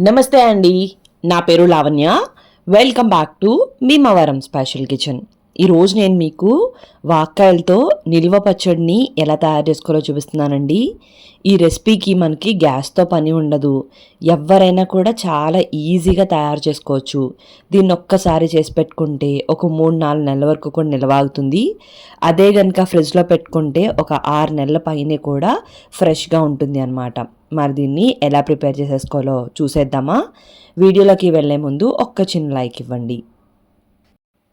నమస్తే అండి. నా పేరు Lavanya. Welcome back to Bhimavaram special kitchen. ఈరోజు నేను మీకు వాక్కాయలతో నిల్వ పచ్చడిని ఎలా తయారు చేసుకోవాలో చూపిస్తున్నానండి. ఈ రెసిపీకి మనకి గ్యాస్తో పని ఉండదు. ఎవరైనా కూడా చాలా ఈజీగా తయారు చేసుకోవచ్చు. దీన్ని ఒక్కసారి చేసి పెట్టుకుంటే ఒక మూడు నాలుగు నెలల వరకు కూడా నిలవాగుతుంది అదే కనుక ఫ్రిడ్జ్లో పెట్టుకుంటే ఒక ఆరు నెలల పైనే కూడా ఫ్రెష్గా ఉంటుంది అనమాట మరి దీన్ని ఎలా ప్రిపేర్ చేసేసుకోవాలో చూసేద్దామా? వీడియోలోకి వెళ్ళే ముందు ఒక్క చిన్న లైక్ ఇవ్వండి.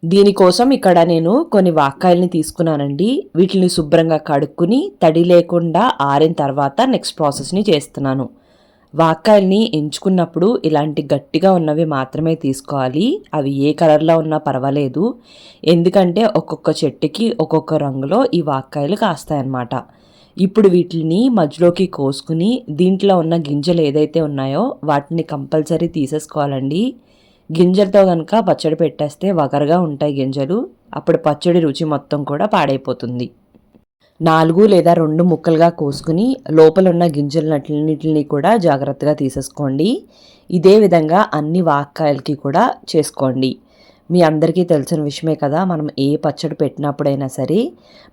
దీనికోసం ఇక్కడ నేను కొన్ని వాక్కాయల్ని తీసుకున్నానండి. వీటిని శుభ్రంగా కడుక్కుని తడి లేకుండా ఆరిన తర్వాత నెక్స్ట్ ప్రాసెస్ని చేస్తున్నాను. వాక్కాయల్ని ఎంచుకున్నప్పుడు ఇలాంటి గట్టిగా ఉన్నవి మాత్రమే తీసుకోవాలి. అవి ఏ కలర్లో ఉన్నా పర్వాలేదు. ఎందుకంటే ఒక్కొక్క చెట్టుకి ఒక్కొక్క రంగులో ఈ వాక్కాయలు కాస్తాయన్నమాట. ఇప్పుడు వీటిని మధ్యలోకి కోసుకుని దీంట్లో ఉన్న గింజలు ఏదైతే ఉన్నాయో వాటిని కంపల్సరీ తీసేసుకోవాలండి. గింజలతో కనుక పచ్చడి పెట్టేస్తే వగరగా ఉంటాయి గింజలు. అప్పుడు పచ్చడి రుచి మొత్తం కూడా పాడైపోతుంది. నాలుగు లేదా రెండు ముక్కలుగా కోసుకుని లోపల ఉన్న గింజలన్నిటిని కూడా జాగ్రత్తగా తీసేసుకోండి. ఇదే విధంగా అన్ని వాక్కాయలకి కూడా చేసుకోండి. మీ అందరికీ తెలిసిన విషయమే కదా మనం ఏ పచ్చడి పెట్టినప్పుడైనా సరే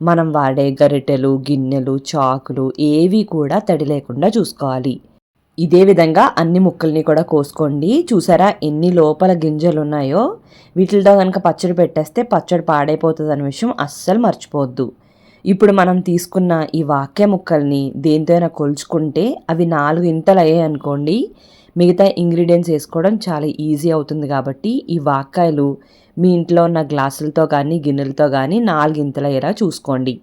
మనం వాడే గరిటెలు గిన్నెలు చాకులు ఏవి కూడా తడి లేకుండా చూసుకోవాలి. ఇదే విధంగా అన్ని ముక్కల్ని కూడా కోసుకోండి. చూసారా ఎన్ని లోపల గింజలు ఉన్నాయో వీటితో కనుక పచ్చడి పెట్టేస్తే పచ్చడి పాడైపోతుంది అనే విషయం అస్సలు మర్చిపోవద్దు. ఇప్పుడు మనం తీసుకున్న ఈ వాక్య ముక్కల్ని దేనితోనైనా కొలుచుకుంటే అవి నాలుగు ఇంతలు అయ్యాయి అనుకోండి. మిగతా ఇంగ్రీడియంట్స్ వేసుకోవడం చాలా ఈజీ అవుతుంది కాబట్టి ఈ వాక్కాయలు మీ ఇంట్లో ఉన్న గ్లాసులతో కానీ గిన్నెలతో కానీ నాలుగింతలు అయ్యేలా చూసుకోండి.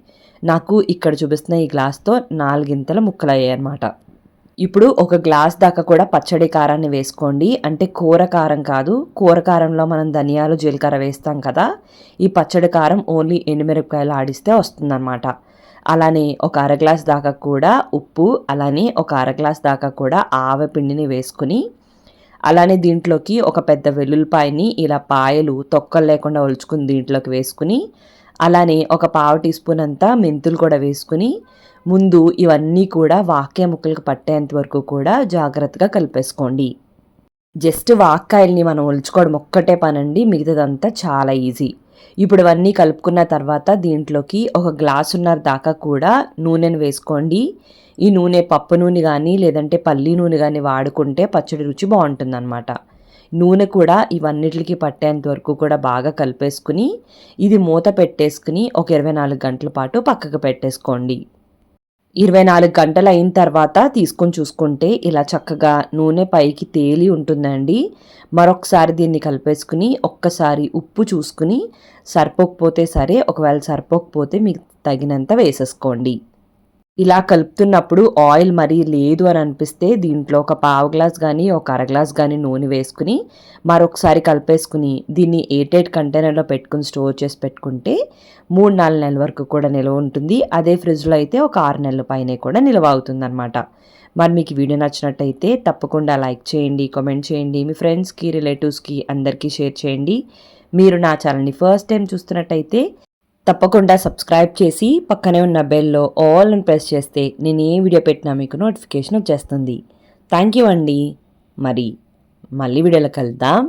నాకు ఇక్కడ చూపిస్తున్న ఈ గ్లాస్తో నాలుగింతల ముక్కలు అయ్యాయి అనమాట ఇప్పుడు ఒక గ్లాస్ దాకా కూడా పచ్చడి కారాన్ని వేసుకోండి. అంటే కూర కారం కాదు. కూర కారంలో మనం ధనియాలు జీలకర్ర వేస్తాం కదా. ఈ పచ్చడి కారం ఓన్లీ ఎండుమిరపకాయలు ఆడిస్తే వస్తుందన్నమాట. అలానే ఒక అర గ్లాస్ దాకా కూడా ఉప్పు అలానే ఒక అర గ్లాస్ దాకా కూడా ఆవపిండిని వేసుకుని అలానే దీంట్లోకి ఒక పెద్ద వెల్లుల్లిపాయని ఇలా పాయలు తొక్కలు లేకుండా ఒలుచుకుని దీంట్లోకి వేసుకుని అలానే ఒక పావు టీ స్పూన్ అంతా మెంతులు కూడా వేసుకుని ముందు ఇవన్నీ కూడా వాక్య ముక్కలకు పట్టేంత వరకు కూడా జాగ్రత్తగా కలిపేసుకోండి. జస్ట్ వాక్కాయల్ని మనం ఒలుచుకోవడం ఒక్కటే పనండి మిగతాదంతా చాలా ఈజీ. ఇప్పుడు ఇవన్నీ కలుపుకున్న తర్వాత దీంట్లోకి ఒక గ్లాసున్నర దాకా కూడా నూనెను వేసుకోండి. ఈ నూనె పప్పు నూనె కానీ లేదంటే పల్లి నూనె కానీ వాడుకుంటే పచ్చడి రుచి బాగుంటుందన్నమాట. నూనె కూడా ఇవన్నిటికి పట్టేంత వరకు కూడా బాగా కలిపేసుకుని ఇది మూత పెట్టేసుకుని ఒక ఇరవై నాలుగు గంటల పాటు పక్కకు పెట్టేసుకోండి. ఇరవై నాలుగు గంటలు అయిన తర్వాత తీసుకొని చూసుకుంటే ఇలా చక్కగా నూనె పైకి తేలి ఉంటుందండి. మరొకసారి దీన్ని కలిపేసుకుని ఒక్కసారి ఉప్పు చూసుకుని సరిపోకపోతే సరే ఒకవేళ సరిపోకపోతే మీకు తగినంత వేసేసుకోండి. ఇలా కలుపుతున్నప్పుడు ఆయిల్ మరీ లేదు అని అనిపిస్తే దీంట్లో ఒక పావు గ్లాస్ కానీ ఒక అర గ్లాస్ కానీ నూనె వేసుకుని మరొకసారి కలిపేసుకుని దీన్ని ఎయిటెడ్ కంటైనర్లో పెట్టుకుని స్టోర్ చేసి పెట్టుకుంటే మూడు నాలుగు నెలల వరకు కూడా నిల్వ ఉంటుంది. అదే ఫ్రిడ్జ్లో అయితే ఒక ఆరు నెలల పైనే కూడా నిల్వ అవుతుంది అనమాట మరి మీకు వీడియో నచ్చినట్టయితే తప్పకుండా లైక్ చేయండి కామెంట్ చేయండి మీ ఫ్రెండ్స్కి రిలేటివ్స్కి అందరికీ షేర్ చేయండి. మీరు నా ఛానల్ని ఫస్ట్ టైం చూస్తున్నట్టయితే తప్పకుండా సబ్స్క్రైబ్ చేసి పక్కనే ఉన్న బెల్లో ఆల్ అని ప్రెస్ చేస్తే నేను ఏ వీడియో పెట్టినా మీకు నోటిఫికేషన్ వచ్చేస్తుంది. థ్యాంక్ యూ అండి. మరి మళ్ళీ వీడియోలో కలుద్దాం